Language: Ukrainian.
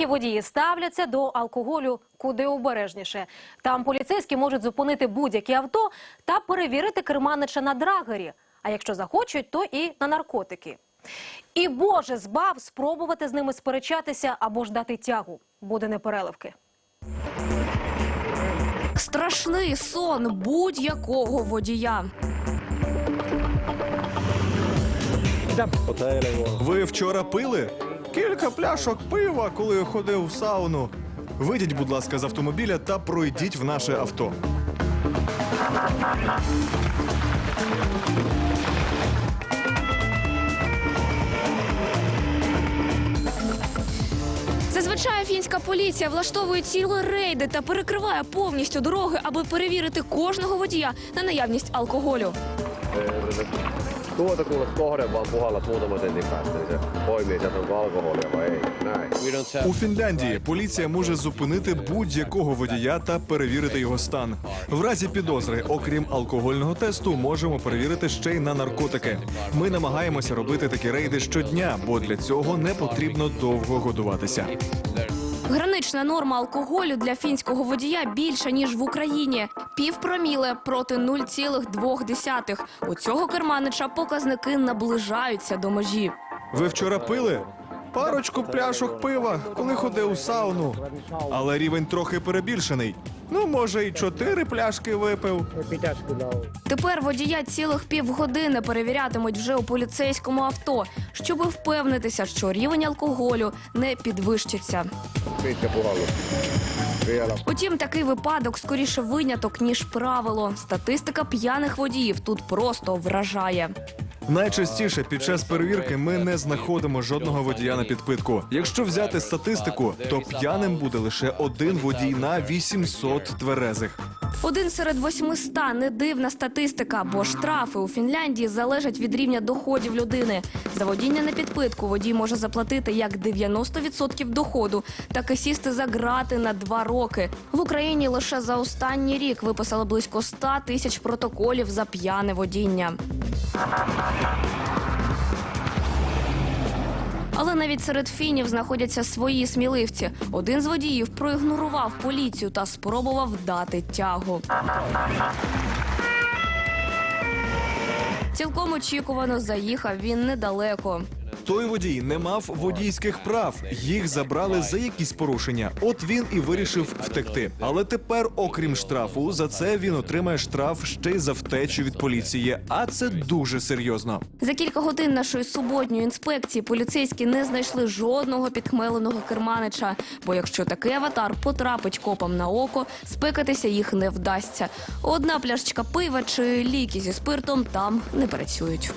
Фінські водії ставляться до алкоголю куди обережніше. Там поліцейські можуть зупинити будь-яке авто та перевірити керманича на драгері. А якщо захочуть, то і на наркотики. І Боже збав спробувати з ними сперечатися або ж дати тягу. Буде непереливки. Страшний сон будь-якого водія. Ви вчора пили? Кілька пляшок пива, коли ходив в сауну. Вийдіть, будь ласка, з автомобіля та пройдіть в наше авто. Зазвичай фінська поліція влаштовує цілі рейди та перекриває повністю дороги, аби перевірити кожного водія на наявність алкоголю. Tuota kuule kohde vaan puhallat muutaman sentin päästä, niin se poimii sieltä onko alkoholia vai ei. Näin. У Фінляндії поліція може зупинити будь-якого водія та перевірити його стан. В разі підозри, окрім алкогольного тесту, можемо перевірити ще й на наркотики. Ми намагаємося робити такі рейди щодня, бо для цього не потрібно довго годуватися. Гранична норма алкоголю для фінського водія більша ніж в Україні. Пів проміле проти 0,2. У цього керманича показники наближаються до межі. Ви вчора пили? Парочку пляшок пива, коли ходив у сауну. Але рівень трохи перебільшений. Ну, може, і чотири пляшки випив. Тепер водія цілих півгодини перевірятимуть вже у поліцейському авто, щоби впевнитися, що рівень алкоголю не підвищиться. Утім, такий випадок скоріше виняток ніж правило. Статистика п'яних водіїв тут просто вражає. Найчастіше під час перевірки ми не знаходимо жодного водія на підпитку. Якщо взяти статистику, то п'яним буде лише один водій на 800 тверезих. Один серед 800 – не дивна статистика, бо штрафи у Фінляндії залежать від рівня доходів людини. За водіння на підпитку водій може заплатити як 90% доходу, так і сісти за грати на два роки. В Україні лише за останній рік виписали близько 100 тисяч протоколів за п'яне водіння. Але навіть серед фінів знаходяться свої сміливці. Один з водіїв проігнорував поліцію та спробував дати тягу. Цілком очікувано заїхав він недалеко. Той водій не мав водійських прав. Їх забрали за якісь порушення. От він і вирішив втекти. Але тепер, окрім штрафу, за це він отримає штраф ще й за втечу від поліції. А це дуже серйозно. За кілька годин нашої суботньої інспекції поліцейські не знайшли жодного підхмеленого керманича. Бо якщо такий аватар потрапить копам на око, спекатися їх не вдасться. Одна пляшечка пива чи ліки зі спиртом там не працюють.